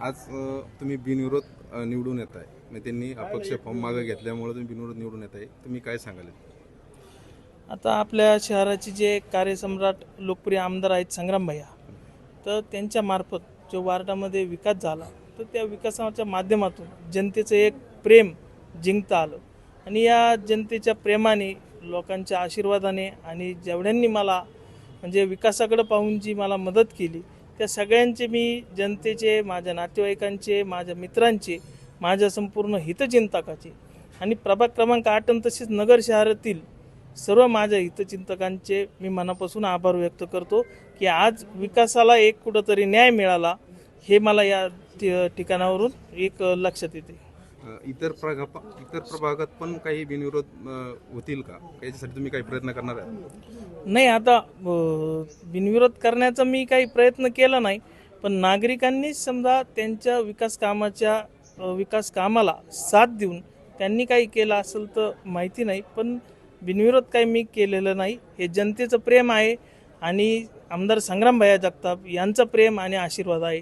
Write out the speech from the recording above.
आज तुम्ही बिनविरोध निवडून येत आहे म्हणजे त्यांनी अपक्ष फॉर्म मागे घेतल्यामुळे तुम्ही बिनविरोध निवडून येत आहे तुम्ही काय सांगाल? आता आपल्या शहराचे जे कार्यसम्राट लोकप्रिय आमदार आहेत संग्राम भैया तर त्यांच्या मार्फत जो वार्डामध्ये विकास झाला तर त्या विकासाच्या माध्यमातून जनतेचं एक प्रेम जिंकता आलं. आणि या जनतेच्या प्रेमाने लोकांच्या आशीर्वादाने आणि जेवढ्यांनी मला म्हणजे विकासाकडे पाहून जी मला मदत केली त्या सगळ्यांचे मी जनतेचे माझ्या नातेवाईकांचे माझ्या मित्रांचे माझ्या संपूर्ण हितचिंतकाचे. आणि प्रभाग क्रमांक आठ आणि तसेच नगर शहरातील सर्व माझ्या हितचिंतकांचे मी मनापासून आभार व्यक्त करतो की आज विकासाला एक कुठंतरी न्याय मिळाला हे मला या ठि- ठिकाणावरून एक लक्षात येते. इतर प्रगा इतर प्रभागात पण काही बिनविरोध होतील का? याच्यासाठी तुम्ही काही प्रयत्न करणार आहात? नाही आता बिनविरोध करण्याचा मी काही प्रयत्न केला नाही पण नागरिकांनी समजा त्यांच्या विकास कामाच्या विकास कामाला साथ देऊन त्यांनी काही केलं असेल तर माहिती नाही पण बिनविरोध काही मी केलेलं नाही. हे जनतेचं प्रेम आहे आणि आमदार संग्रामभाया जगताप यांचं प्रेम आणि आशीर्वाद आहे.